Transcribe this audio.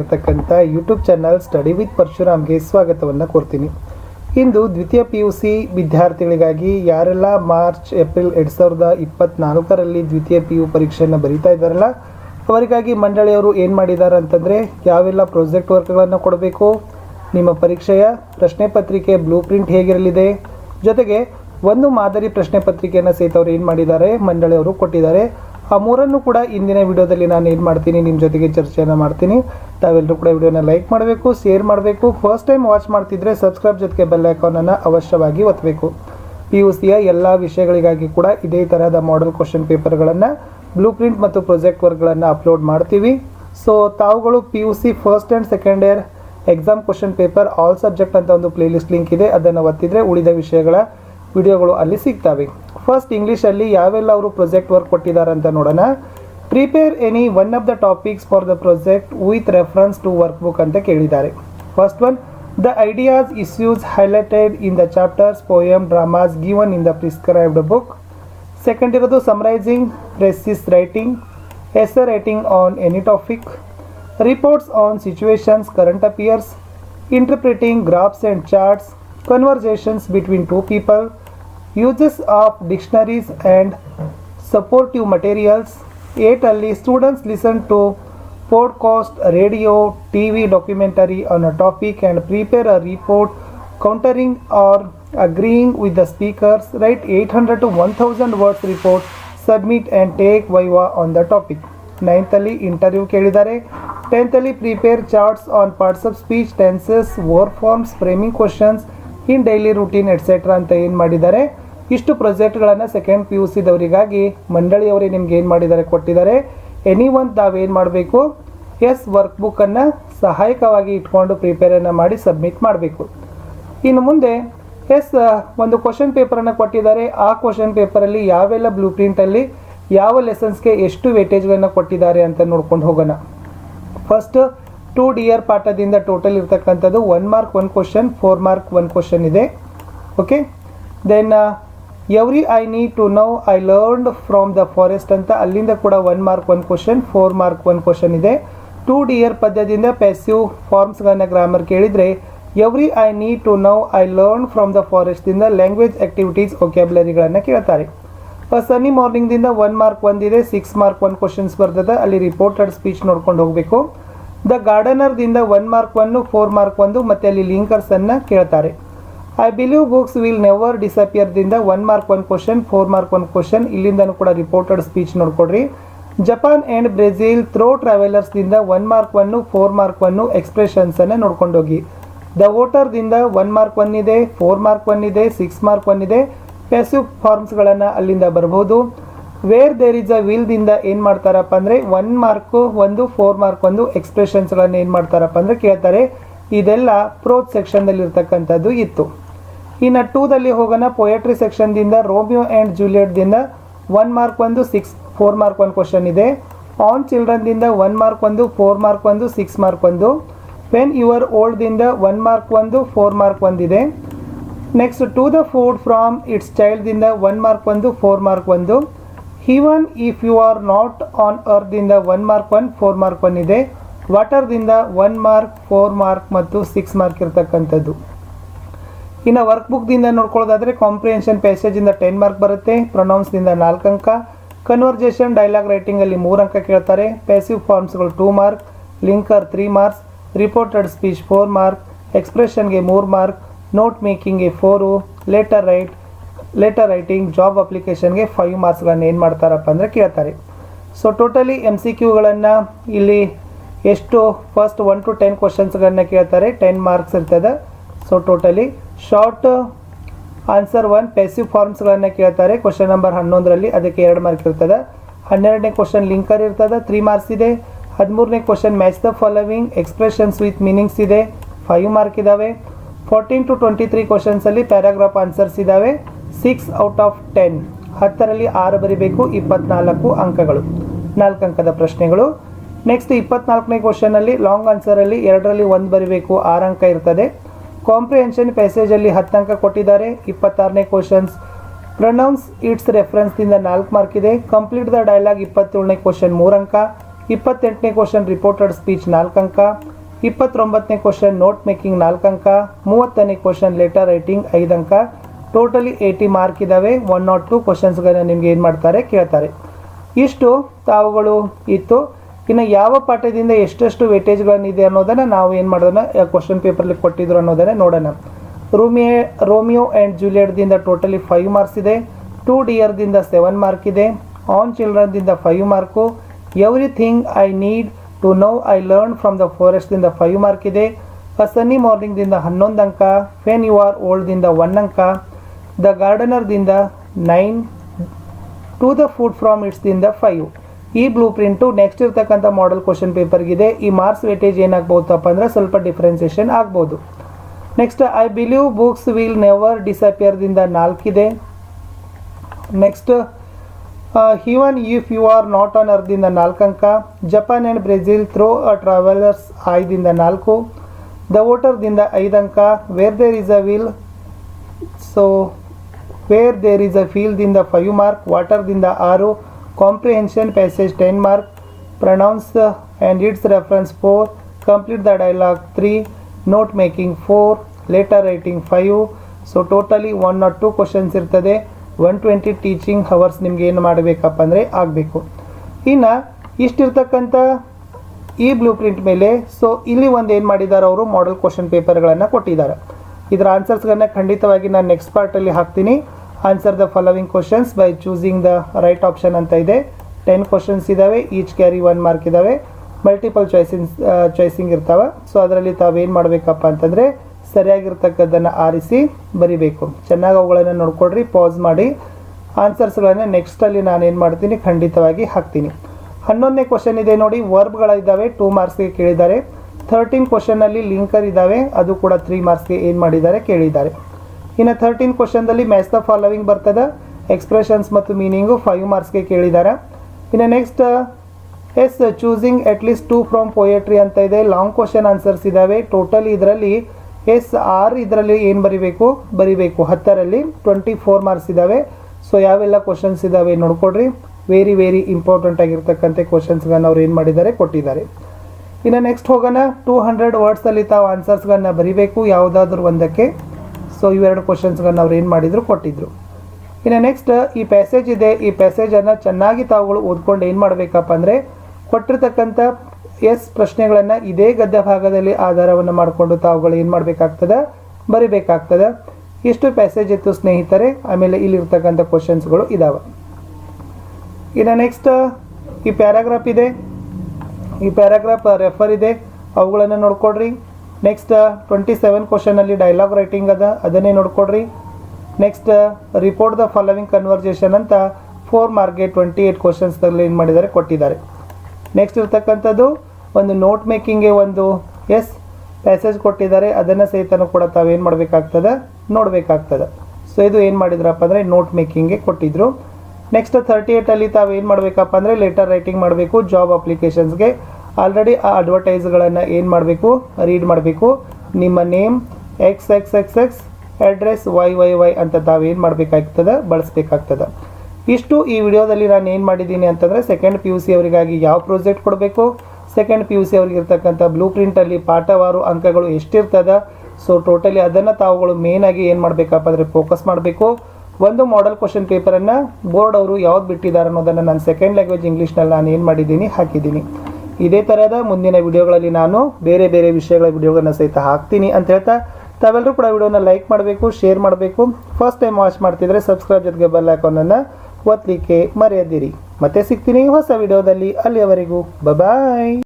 ಇರ್ತಕ್ಕಂಥ YouTube channel study with ಪರಶುರಾಮ್ಗೆ ಸ್ವಾಗತವನ್ನು ಕೋರ್ತೀನಿ. ಇಂದು ದ್ವಿತೀಯ ಪಿ ಯು ಸಿ ವಿದ್ಯಾರ್ಥಿಗಳಿಗಾಗಿ ಯಾರೆಲ್ಲ ಮಾರ್ಚ್ ಏಪ್ರಿಲ್ ಎರಡು ಸಾವಿರದ ಇಪ್ಪತ್ತ್ನಾಲ್ಕರಲ್ಲಿ ದ್ವಿತೀಯ ಪಿ ಯು ಪರೀಕ್ಷೆಯನ್ನು ಬರೀತಾ ಇದ್ದಾರಲ್ಲ, ಅವರಿಗಾಗಿ ಮಂಡಳಿಯವರು ಏನು ಮಾಡಿದ್ದಾರೆ ಅಂತಂದರೆ ಯಾವೆಲ್ಲ ಪ್ರಾಜೆಕ್ಟ್ ವರ್ಕ್ಗಳನ್ನು ಕೊಡಬೇಕು, ನಿಮ್ಮ ಪರೀಕ್ಷೆಯ ಪ್ರಶ್ನೆ ಪತ್ರಿಕೆ ಬ್ಲೂ ಪ್ರಿಂಟ್ ಹೇಗಿರಲಿದೆ, ಜೊತೆಗೆ ಒಂದು ಮಾದರಿ ಪ್ರಶ್ನೆ ಪತ್ರಿಕೆಯನ್ನು ಸಹಿತ ಅವರು ಏನು ಮಾಡಿದ್ದಾರೆ ಮಂಡಳಿಯವರು ಕೊಟ್ಟಿದ್ದಾರೆ. ಆ ಮೂರನ್ನು ಕೂಡ ಇಂದಿನ ವಿಡಿಯೋದಲ್ಲಿ ನಾನು ಏನು ಮಾಡ್ತೀನಿ ನಿಮ್ಮ ಜೊತೆಗೆ ಚರ್ಚೆಯನ್ನು ಮಾಡ್ತೀನಿ. ತಾವೆಲ್ಲರೂ ಕೂಡ ವಿಡಿಯೋನ ಲೈಕ್ ಮಾಡಬೇಕು, ಶೇರ್ ಮಾಡಬೇಕು. ಫಸ್ಟ್ ಟೈಮ್ ವಾಚ್ ಮಾಡ್ತಿದ್ರೆ ಸಬ್ಸ್ಕ್ರೈಬ್ ಜೊತೆಗೆ ಬೆಲ್ ಐಕಾನನ್ನು ಅವಶ್ಯವಾಗಿ ಒತ್ತಬೇಕು ಪಿ ಯು ಸಿಯ ಎಲ್ಲ ವಿಷಯಗಳಿಗಾಗಿ ಕೂಡ ಇದೇ ತರಹದ ಮಾಡೆಲ್ ಕ್ವಶನ್ ಪೇಪರ್ಗಳನ್ನು ಬ್ಲೂ ಪ್ರಿಂಟ್ ಮತ್ತು ಪ್ರೊಜೆಕ್ಟ್ ವರ್ಕ್ಗಳನ್ನು ಅಪ್ಲೋಡ್ ಮಾಡ್ತೀವಿ. ಸೊ ತಾವುಗಳು P U C first and second year exam question paper all subject ಅಂತ ಒಂದು ಪ್ಲೇಲಿಸ್ಟ್ ಲಿಂಕ್ ಇದೆ. ಅದನ್ನು ಒತ್ತಿದ್ರೆ ಉಳಿದ ವಿಷಯಗಳ ವಿಡಿಯೋಗಳು ಅಲ್ಲಿ ಸಿಗ್ತವೆ. ಫಸ್ಟ್ ಇಂಗ್ಲೀಷಲ್ಲಿ ಯಾವೆಲ್ಲ ಅವರು ಪ್ರೊಜೆಕ್ಟ್ ವರ್ಕ್ ಕೊಟ್ಟಿದ್ದಾರೆ ಅಂತ ನೋಡೋಣ. Prepare any one of the topics for the project with reference to workbook ಅಂತ ಕೇಳಿದ್ದಾರೆ. First one the ideas issues highlighted in the chapters poem dramas given in the prescribed book second ಇರೋದು summarising precis writing essay writing on any topic reports on situations current affairs interpreting graphs and charts conversations between two people, uses of dictionaries and supportive materials. 8 Early students listen to podcast, radio, TV documentary on a topic and prepare a report countering or agreeing with the speakers. Write 800 to 1000 words report, submit and take viva on the topic. Ninth ಅಲ್ಲಿ interview ಕೇಳಿದ್ದಾರೆ tenth ಅಲ್ಲಿ prepare charts on parts of speech tenses word forms framing questions in daily routine etcetera ಅಂತ ಏನು ಮಾಡಿದ್ದಾರೆ ಇಷ್ಟು ಪ್ರಾಜೆಕ್ಟ್ಗಳನ್ನು second P U ಸಿದವರಿಗಾಗಿ ಮಂಡಳಿಯವರೇ ನಿಮ್ಗೆ ಏನು ಮಾಡಿದ್ದಾರೆ ಕೊಟ್ಟಿದ್ದಾರೆ. ಎನಿ ಒನ್ ತಾವೇನು ಮಾಡಬೇಕು? ಎಸ್ ವರ್ಕ್ ಬುಕ್ಕನ್ನು ಸಹಾಯಕವಾಗಿ ಇಟ್ಕೊಂಡು ಪ್ರಿಪೇರನ್ನು ಮಾಡಿ ಸಬ್ಮಿಟ್ ಮಾಡಬೇಕು. ಇನ್ನು ಮುಂದೆ ಎಸ್ ಒಂದು ಕ್ವಶನ್ ಪೇಪರನ್ನು ಕೊಟ್ಟಿದ್ದಾರೆ. ಆ ಕ್ವಶನ್ ಪೇಪರಲ್ಲಿ ಯಾವೆಲ್ಲ ಬ್ಲೂ ಪ್ರಿಂಟಲ್ಲಿ ಯಾವ ಲೆಸನ್ಸ್ಗೆ ಎಷ್ಟು ವೇಟೇಜ್ಗಳನ್ನು ಕೊಟ್ಟಿದ್ದಾರೆ ಅಂತ ನೋಡ್ಕೊಂಡು ಹೋಗೋಣ. ಫಸ್ಟ್ ಟೂ ಡಿ ಆರ್ ಪಾಠದಿಂದ ಟೋಟಲ್ ಇರ್ತಕ್ಕಂಥದ್ದು one mark one question four mark one question ಇದೆ. Okay then every I need to now, I learned from the forest ಅಂತ ಅಲ್ಲಿಂದ ಕೂಡ one mark one question four mark one question ಇದೆ. Two dear ಪದ್ಯದಿಂದ passive ಫಾರ್ಮ್ಸ್ಗಳನ್ನ grammar ಕೇಳಿದರೆ, every I need to now, I learn from the ಫಾರೆಸ್ಟ್ದಿಂದ language activities ಒಕ್ಯಾಬ್ಲರಿಗಳನ್ನು ಕೇಳ್ತಾರೆ. Sunny ಮಾರ್ನಿಂಗ್ದಿಂದ ಒನ್ ಮಾರ್ಕ್ ಒಂದಿದೆ ಸಿಕ್ಸ್ ಮಾರ್ಕ್ ಒನ್ ಕ್ವಶನ್ಸ್ ಬರ್ತದೆ, ಅಲ್ಲಿ ರಿಪೋರ್ಟೆಡ್ ಸ್ಪೀಚ್ ನೋಡ್ಕೊಂಡು ಹೋಗಬೇಕು. The ಗಾರ್ಡನರ್ದಿಂದ one mark one four mark ಒಂದು ಮತ್ತು ಅಲ್ಲಿ ಲಿಂಕರ್ಸನ್ನು ಕೇಳ್ತಾರೆ. I believe books will never ಡಿಸಪಿಯರ್ದಿಂದ one mark one question four mark one question ಇಲ್ಲಿಂದನೂ ಕೂಡ ರಿಪೋರ್ಟೆಡ್ ಸ್ಪೀಚ್ ನೋಡ್ಕೊಡ್ರಿ. Japan and Brazil through ಟ್ರಾವೆಲರ್ಸ್ದಿಂದ one mark one four mark one ಎಕ್ಸ್ಪ್ರೆಷನ್ಸನ್ನು ನೋಡ್ಕೊಂಡೋಗಿ. The ವೋಟರ್ದಿಂದ one mark one ಇದೆ ಫೋರ್ ಮಾರ್ಕ್ ಒನ್ ಇದೆ six mark one ಇದೆ. Passive ಫಾರ್ಮ್ಸ್ಗಳನ್ನು ಅಲ್ಲಿಂದ ಬರ್ಬೋದು. ವೇರ್ ದೇರ್ ಇಸ್ ಅ ವಿಲ್ದಿಂದ ಏನು ಮಾಡ್ತಾರಪ್ಪ ಅಂದರೆ ಒನ್ ಮಾರ್ಕು ಒಂದು ಫೋರ್ ಮಾರ್ಕ್ ಒಂದು ಎಕ್ಸ್ಪ್ರೆಷನ್ಸ್ಗಳನ್ನು ಏನು ಮಾಡ್ತಾರಪ್ಪ ಅಂದರೆ ಕೇಳ್ತಾರೆ. ಇದೆಲ್ಲ ಪ್ರೋತ್ ಸೆಕ್ಷನ್ದಲ್ಲಿ ಇರ್ತಕ್ಕಂಥದ್ದು ಇತ್ತು. ಇನ್ನು ಟೂದಲ್ಲಿ ಹೋಗೋಣ ಪೊಯೆಟ್ರಿ ಸೆಕ್ಷನ್ದಿಂದ ರೋಮಿಯೋ ಆ್ಯಂಡ್ ಜೂಲಿಯಟ್ದಿಂದ ಒನ್ ಮಾರ್ಕ್ ಒಂದು ಸಿಕ್ಸ್ ಫೋರ್ ಮಾರ್ಕ್ ಒಂದು ಕ್ವಶನ್ ಇದೆ. ಆನ್ ಚಿಲ್ಡ್ರನ್ದಿಂದ ಒನ್ ಮಾರ್ಕ್ ಒಂದು ಫೋರ್ ಮಾರ್ಕ್ ಒಂದು ಸಿಕ್ಸ್ ಮಾರ್ಕ್ ಒಂದು. ವೆನ್ ಯುವರ್ ಓಲ್ಡ್ದಿಂದ ಒನ್ ಮಾರ್ಕ್ ಒಂದು ಫೋರ್ ಮಾರ್ಕ್ ಒಂದಿದೆ next to the food from its ಚೈಲ್ಡ್ದಿಂದ one mark ಒಂದು ಫೋರ್ ಮಾರ್ಕ್ ಒಂದು. Even if you are not on ಅರ್ದಿಂದ one mark one four mark one ಇದೆ. ವಾಟರ್ದಿಂದ one mark, four mark ಮತ್ತು six mark ಇರತಕ್ಕಂಥದ್ದು. ಇನ್ನು work ಬುಕ್ದಿಂದ ನೋಡ್ಕೊಳ್ಳೋದಾದರೆ ಕಾಂಪ್ರಿಹೆನ್ಷನ್ ಪ್ಯಾಸೇಜಿಂದ ಟೆನ್ ಮಾರ್ಕ್ ಬರುತ್ತೆ, ಪ್ರೊನೌನ್ಸ್ದಿಂದ ನಾಲ್ಕು ಅಂಕ. ಕನ್ವರ್ಜೇಷನ್ ಡೈಲಾಗ್ ರೈಟಿಂಗಲ್ಲಿ ಮೂರು ಅಂಕ ಕೇಳ್ತಾರೆ passive ಫಾರ್ಮ್ಸ್ಗಳು two mark, linker three marks reported speech four mark ಎಕ್ಸ್ಪ್ರೆಷನ್ಗೆ ಮೂರು mark note ಮೇಕಿಂಗ್ಗೆ four letter write letter writing job ಅಪ್ಲಿಕೇಶನ್ಗೆ ಫೈವ್ ಮಾರ್ಕ್ಸ್ಗಳನ್ನು ಏನು ಮಾಡ್ತಾರಪ್ಪ ಅಂದರೆ ಕೇಳ್ತಾರೆ. ಸೊ ಟೋಟಲಿ ಎಂ ಸಿ ಕ್ಯೂಗಳನ್ನು ಇಲ್ಲಿ ಎಷ್ಟು ಫಸ್ಟ್ ಒನ್ ಟು ಟೆನ್ ಕ್ವಶನ್ಸ್ಗಳನ್ನ ಕೇಳ್ತಾರೆ ಟೆನ್ ಮಾರ್ಕ್ಸ್ ಇರ್ತದೆ. So totally short answer one passive ಫಾರ್ಮ್ಸ್ಗಳನ್ನು ಕೇಳ್ತಾರೆ. ಕ್ವಶನ್ ನಂಬರ್ ಹನ್ನೊಂದರಲ್ಲಿ ಅದಕ್ಕೆ ಎರಡು ಮಾರ್ಕ್ ಇರ್ತದೆ. ಹನ್ನೆರಡನೇ ಕ್ವಶನ್ ಲಿಂಕರ್ ಇರ್ತದೆ ತ್ರೀ ಮಾರ್ಕ್ಸ್ ಇದೆ. ಹದಿಮೂರನೇ question match the following expressions with meanings ಇದೆ. ಫೈವ್ ಮಾರ್ಕ್ ಇದ್ದಾವೆ ಫೋರ್ಟೀನ್ ಟು ಟ್ವೆಂಟಿ ತ್ರೀ ಕ್ವಶನ್ಸಲ್ಲಿ ಪ್ಯಾರಾಗ್ರಾಫ್ ಆನ್ಸರ್ಸ್ ಇದ್ದಾವೆ ಸಿಕ್ಸ್ ಔಟ್ ಆಫ್ ಟೆನ್ ಹತ್ತರಲ್ಲಿ ಆರು ಬರಿಬೇಕು, ಇಪ್ಪತ್ನಾಲ್ಕು ಅಂಕಗಳು. ನಾಲ್ಕು ಅಂಕದ ಪ್ರಶ್ನೆಗಳು. ನೆಕ್ಸ್ಟ್ ಇಪ್ಪತ್ನಾಲ್ಕನೇ ಕ್ವಶನಲ್ಲಿ ಲಾಂಗ್ ಆನ್ಸರಲ್ಲಿ ಎರಡರಲ್ಲಿ ಒಂದು ಬರಿಬೇಕು, ಆರು ಅಂಕ ಇರ್ತದೆ. ಕಾಂಪ್ರಿಹೆನ್ಷನ್ ಪ್ಯಾಸೇಜಲ್ಲಿ ಹತ್ತು ಅಂಕ ಕೊಟ್ಟಿದ್ದಾರೆ, ಇಪ್ಪತ್ತಾರನೇ ಕ್ವಶನ್ಸ್ ಪ್ರೊನೌನ್ಸ್ ಇಟ್ಸ್ ರೆಫರೆನ್ಸ್ದಿಂದ ನಾಲ್ಕು ಮಾರ್ಕ್ ಇದೆ. ಕಂಪ್ಲೀಟ್ ದ ಡೈಲಾಗ್ ಇಪ್ಪತ್ತೇಳನೇ ಕ್ವಶನ್ ಮೂರು ಅಂಕ. ಇಪ್ಪತ್ತೆಂಟನೇ ಕ್ವಶನ್ ರಿಪೋರ್ಟೆಡ್ ಸ್ಪೀಚ್ ನಾಲ್ಕು ಅಂಕ. ಇಪ್ಪತ್ತೊಂಬತ್ತನೇ ಕ್ವಶನ್ ನೋಟ್ ಮೇಕಿಂಗ್ ನಾಲ್ಕು ಅಂಕ. ಮೂವತ್ತನೇ ಕ್ವಶನ್ ಲೆಟರ್ ರೈಟಿಂಗ್ ಐದು ಅಂಕ. ಟೋಟಲಿ ಏಯ್ಟಿ ಮಾರ್ಕ್ ಇದ್ದಾವೆ ಒನ್ ನಾಟ್ ಟು ಕ್ವಶನ್ಸ್ಗಳನ್ನ ನಿಮ್ಗೆ ಏನು ಮಾಡ್ತಾರೆ, ಕೇಳ್ತಾರೆ. ಇಷ್ಟು ತಾವುಗಳು ಇತ್ತು. ಇನ್ನು ಯಾವ ಪಾಠದಿಂದ ಎಷ್ಟೆಷ್ಟು ವೇಟೇಜ್ಗಳನ್ನಿದೆ ಅನ್ನೋದನ್ನು ನಾವು ಏನು ಮಾಡೋದನ್ನ ಕ್ವಶನ್ ಪೇಪರ್ಲಿ ಕೊಟ್ಟಿದ್ರು ಅನ್ನೋದನ್ನೇ ನೋಡೋಣ. ರೋಮಿಯೋ ರೋಮಿಯೋ ಆ್ಯಂಡ್ ಜೂಲಿಯಟ್ದಿಂದ ಟೋಟಲಿ ಫೈವ್ ಮಾರ್ಕ್ಸ್ ಇದೆ. ಟೂ ಡಿಯರ್ದಿಂದ ಸೆವೆನ್ ಮಾರ್ಕ್ ಇದೆ. On ಚಿಲ್ಡ್ರನ್ದಿಂದ five mark everything I need to know I learn from the ಫಾರೆಸ್ಟ್ದಿಂದ five mark ಇದೆ. ಅ ಸನ್ನಿ ಮಾರ್ನಿಂಗ್ದಿಂದ ಹನ್ನೊಂದು ಅಂಕ. ಫೆನ್ ಯು ಆರ್ ಓಲ್ಡ್ದಿಂದ ಒನ್ ಅಂಕ. The ಗಾರ್ಡನರ್ದಿಂದ nine to the food from ಇಟ್ಸ್ದಿಂದ five ಈ ಬ್ಲೂ ಪ್ರಿಂಟು ನೆಕ್ಸ್ಟ್ ಇರ್ತಕ್ಕಂಥ model question ಪೇಪರ್ಗಿದೆ ಈ ಮಾರ್ಕ್ಸ್ ವೇಟೇಜ್ ಏನಾಗ್ಬೋದಪ್ಪ ಅಂದರೆ ಸ್ವಲ್ಪ ಡಿಫ್ರೆನ್ಸಿಯೇಷನ್ ಆಗ್ಬೋದು. Next I believe books will never ಡಿಸಪಿಯರ್ದಿಂದ ನಾಲ್ಕಿದೆ. Next heaven if you are not on ಅರ್ದಿಂದ ನಾಲ್ಕು ಅಂಕ Japan and Brazil through a travellers ಐದಿಂದ ನಾಲ್ಕು ದ ವೋಟರ್ದಿಂದ ಐದು ಅಂಕ where there is a wheel so where there is a ಫೀಲ್ದಿಂದ five mark ವಾಟರ್ದಿಂದ ಆರು comprehension passage ten mark pronouns and its reference four complete the dialogue three note making four letter writing five so totally one nought two questions ಇರ್ತದೆ. One twenty teaching hours ನಿಮ್ಗೆ ಏನು ಮಾಡಬೇಕಪ್ಪ ಅಂದರೆ ಆಗಬೇಕು. ಇನ್ನು ಇಷ್ಟಿರ್ತಕ್ಕಂಥ ಈ ಬ್ಲೂ ಪ್ರಿಂಟ್ ಮೇಲೆ ಸೊ ಇಲ್ಲಿ ಒಂದು ಏನು ಮಾಡಿದ್ದಾರೆ ಅವರು? ಮಾಡೆಲ್ ಕ್ವಶನ್ ಪೇಪರ್ಗಳನ್ನು ಕೊಟ್ಟಿದ್ದಾರೆ ಇದರ ಆನ್ಸರ್ಸ್ಗಳನ್ನ ಖಂಡಿತವಾಗಿ ನಾನು ನೆಕ್ಸ್ಟ್ ಪಾರ್ಟಲ್ಲಿ ಹಾಕ್ತೀನಿ. Answer the following questions by choosing the right option ಅಂತ ಇದೆ. ಟೆನ್ ಕ್ವಶನ್ಸ್ ಇದ್ದಾವೆ ಈಚ್ ಕ್ಯಾರಿ ಒನ್ ಮಾರ್ಕ್ ಇದ್ದಾವೆ ಮಲ್ಟಿಪಲ್ ಚಾಯ್ಸಿಂಗ್ ಚಾಯ್ಸಿಂಗ್ ಇರ್ತಾವೆ. ಸೊ ಅದರಲ್ಲಿ ತಾವೇನು ಮಾಡಬೇಕಪ್ಪ ಅಂತಂದರೆ, ಸರಿಯಾಗಿರ್ತಕ್ಕದ್ದನ್ನು ಆರಿಸಿ ಬರಿಬೇಕು. ಚೆನ್ನಾಗಿ ಅವುಗಳನ್ನು ನೋಡ್ಕೊಡ್ರಿ ಪಾಸ್ ಮಾಡಿ. ಆನ್ಸರ್ಸ್ಗಳನ್ನು ನೆಕ್ಸ್ಟಲ್ಲಿ ನಾನೇನು ಮಾಡ್ತೀನಿ, ಖಂಡಿತವಾಗಿ ಹಾಕ್ತೀನಿ. ಹನ್ನೊಂದನೇ ಕ್ವಶನ್ ಇದೆ ನೋಡಿ ವರ್ಬ್ಗಳಿದ್ದಾವೆ ಟೂ ಮಾರ್ಕ್ಸ್ಗೆ ಕೇಳಿದ್ದಾರೆ. ಥರ್ಟೀನ್ ಕ್ವಶನಲ್ಲಿ ಲಿಂಕರ್ ಇದ್ದಾವೆ ಅದು ಕೂಡ ತ್ರೀ ಮಾರ್ಕ್ಸ್ಗೆ ಏನು ಮಾಡಿದ್ದಾರೆ ಕೇಳಿದ್ದಾರೆ. ಇನ್ನು ಥರ್ಟೀನ್ ಕ್ವಶನ್ದಲ್ಲಿ ಮ್ಯಾಚ್ ದ ಫಾಲೋವಿಂಗ್ ಬರ್ತದೆ. ಎಕ್ಸ್ಪ್ರೆಷನ್ಸ್ ಮತ್ತು ಮೀನಿಂಗು ಫೈವ್ ಮಾರ್ಕ್ಸ್ಗೆ ಕೇಳಿದ್ದಾರೆ ಇನ್ನು next S choosing at least two from poetry ಅಂತ ಇದೆ. ಲಾಂಗ್ ಕ್ವಶನ್ ಆನ್ಸರ್ಸ್ ಇದ್ದಾವೆ ಟೋಟಲ್ ಇದರಲ್ಲಿ ಎಸ್ ಆರ್ ಇದರಲ್ಲಿ ಏನು ಬರಿಬೇಕು? ಬರಿಬೇಕು. ಹತ್ತರಲ್ಲಿ ಟ್ವೆಂಟಿ ಫೋರ್ ಮಾರ್ಕ್ಸ್ ಇದ್ದಾವೆ ಸೊ ಯಾವೆಲ್ಲ ಕ್ವಶನ್ಸ್ ಇದ್ದಾವೆ ನೋಡ್ಕೊಡ್ರಿ ವೆರಿ ವೆರಿ ಇಂಪಾರ್ಟೆಂಟ್ ಆಗಿರ್ತಕ್ಕಂಥ ಕ್ವಶನ್ಸ್ಗಳನ್ನ ಅವ್ರು ಏನು ಮಾಡಿದ್ದಾರೆ? ಕೊಟ್ಟಿದ್ದಾರೆ. ಇನ್ನು ನೆಕ್ಸ್ಟ್ ಹೋಗೋಣ. ಟೂ ಹಂಡ್ರೆಡ್ ವರ್ಡ್ಸಲ್ಲಿ ತಾವು ಆನ್ಸರ್ಸ್ಗಳನ್ನ ಬರಿಬೇಕು. ಯಾವುದಾದ್ರೂ ಒಂದಕ್ಕೆ. ಸೊ ಇವೆರಡು ಕ್ವಶನ್ಸ್ಗಳನ್ನ ಅವ್ರು ಏನು ಮಾಡಿದ್ರು? ಕೊಟ್ಟಿದ್ದರು ಇನ್ನು ನೆಕ್ಸ್ಟ್ ಈ ಪ್ಯಾಸೇಜ್ ಇದೆ. ಈ ಪ್ಯಾಸೇಜನ್ನು ಚೆನ್ನಾಗಿ ತಾವುಗಳು ಓದ್ಕೊಂಡು ಏನು ಮಾಡಬೇಕಪ್ಪ ಅಂದರೆ, ಕೊಟ್ಟಿರ್ತಕ್ಕಂಥ ಎಸ್ ಪ್ರಶ್ನೆಗಳನ್ನು ಇದೇ ಗದ್ಯ ಭಾಗದಲ್ಲಿ ಆಧಾರವನ್ನು ಮಾಡಿಕೊಂಡು ತಾವುಗಳು ಏನು ಮಾಡಬೇಕಾಗ್ತದೆ? ಬರಿಬೇಕಾಗ್ತದೆ. ಇಷ್ಟು ಪ್ಯಾಸೇಜ್ ಇತ್ತು ಸ್ನೇಹಿತರೆ. ಆಮೇಲೆ ಇಲ್ಲಿರ್ತಕ್ಕಂಥ ಕ್ವಶನ್ಸ್ಗಳು ಇದಾವೆ. ಇನ್ನು ನೆಕ್ಸ್ಟ್ ಈ ಪ್ಯಾರಾಗ್ರಾಫ್ ಇದೆ. ಈ ಪ್ಯಾರಾಗ್ರಾಫ್ ರೆಫರ್ ಇದೆ. ಅವುಗಳನ್ನು ನೋಡ್ಕೊಡ್ರಿ ನೆಕ್ಸ್ಟ್ ಟ್ವೆಂಟಿ ಸೆವೆನ್ ಕ್ವಶನಲ್ಲಿ ಡೈಲಾಗ್ ರೈಟಿಂಗ್ ಅದ, ಅದನ್ನೇ ನೋಡ್ಕೊಡ್ರಿ. Next report the following conversation ಅಂತ ಫೋರ್ ಮಾರ್ಕ್ಗೆ ಟ್ವೆಂಟಿ ಏಯ್ಟ್ ಕ್ವಶನ್ಸ್ದಲ್ಲಿ ಏನು ಮಾಡಿದ್ದಾರೆ, ಕೊಟ್ಟಿದ್ದಾರೆ. ನೆಕ್ಸ್ಟ್ ಇರ್ತಕ್ಕಂಥದ್ದು, ಒಂದು ನೋಟ್ ಮೇಕಿಂಗ್ಗೆ ಒಂದು ಎಸ್ ಪ್ಯಾಸೇಜ್ ಕೊಟ್ಟಿದ್ದಾರೆ, ಅದನ್ನು ಸಹಿತನೂ ಕೂಡ ತಾವೇನು ಮಾಡಬೇಕಾಗ್ತದೆ, ನೋಡಬೇಕಾಗ್ತದೆ. ಸೊ ಇದು ಏನು ಮಾಡಿದ್ರಪ್ಪ ಅಂದರೆ ನೋಟ್ ಮೇಕಿಂಗ್ಗೆ ಕೊಟ್ಟಿದ್ದರು ನೆಕ್ಸ್ಟ್ ಥರ್ಟಿ ಏಯ್ಟಲ್ಲಿ ತಾವೇನು ಮಾಡಬೇಕಪ್ಪ ಅಂದರೆ ಲೆಟರ್ ರೈಟಿಂಗ್ ಮಾಡಬೇಕು ಜಾಬ್ ಅಪ್ಲಿಕೇಶನ್ಸ್ಗೆ ಆಲ್ರೆಡಿ ಆ ಅಡ್ವರ್ಟೈಸ್ಗಳನ್ನು ಏನು ಮಾಡಬೇಕು? ರೀಡ್ ಮಾಡಬೇಕು. ನಿಮ್ಮ name X X X X address Y Y Y ಅಂತ ತಾವೇನು ಮಾಡಬೇಕಾಗ್ತದೆ? ಬಳಸಬೇಕಾಗ್ತದೆ. ಇಷ್ಟು ಈ ವಿಡಿಯೋದಲ್ಲಿ ನಾನು ಏನು ಮಾಡಿದ್ದೀನಿ ಅಂತಂದರೆ ಸೆಕೆಂಡ್ ಪಿ ಯು ಸಿ ಅವರಿಗಾಗಿ ಯಾವ ಪ್ರಾಜೆಕ್ಟ್ ಕೊಡಬೇಕು? ಸೆಕೆಂಡ್ ಪಿ ಯು ಸಿ ಅವ್ರಿಗೆ ಇರ್ತಕ್ಕಂಥ ಬ್ಲೂ ಪ್ರಿಂಟಲ್ಲಿ ಪಾಠವಾರು ಅಂಕಗಳು ಎಷ್ಟಿರ್ತದೆ? ಸೊ ಟೋಟಲಿ ಅದನ್ನು ತಾವುಗಳು ಮೇನಾಗಿ ಏನು ಮಾಡಬೇಕಪ್ಪ ಅಂದರೆ ಫೋಕಸ್ ಮಾಡಬೇಕು. ಒಂದು ಮಾಡೆಲ್ ಕ್ವಶನ್ ಪೇಪರನ್ನು ಬೋರ್ಡ್ ಅವರು ಯಾವ್ದು ಬಿಟ್ಟಿದ್ದಾರೆ ಅನ್ನೋದನ್ನು ನಾನು ಸೆಕೆಂಡ್ ಲ್ಯಾಂಗ್ವೇಜ್ ಇಂಗ್ಲೀಷ್ನಲ್ಲಿ ನಾನು ಏನು ಮಾಡಿದ್ದೀನಿ ಹಾಕಿದ್ದೀನಿ. ಇದೇ ಥರದ ಮುಂದಿನ ವಿಡಿಯೋಗಳಲ್ಲಿ ನಾನು ಬೇರೆ ಬೇರೆ ವಿಷಯಗಳ ವಿಡಿಯೋಗಳನ್ನು ಸಹಿತ ಹಾಕ್ತೀನಿ ಅಂತ ಹೇಳ್ತಾ, ತಾವೆಲ್ಲರೂ ಕೂಡ ವಿಡಿಯೋನ ಲೈಕ್ ಮಾಡಬೇಕು, ಶೇರ್ ಮಾಡಬೇಕು. ಫಸ್ಟ್ ಟೈಮ್ ವಾಚ್ ಮಾಡ್ತಿದ್ರೆ ಸಬ್ಸ್ಕ್ರೈಬ್ ಜೊತೆಗೆ ಬೆಲ್ ಐಕಾನನ್ನು ಒತ್ತಲಿಕ್ಕೆ ಮರೆಯದಿರಿ. ಮತ್ತೆ ಸಿಗ್ತೀನಿ ಹೊಸ ವಿಡಿಯೋದಲ್ಲಿ ಅಲ್ಲಿಯವರೆಗೂ ಬಾಯ್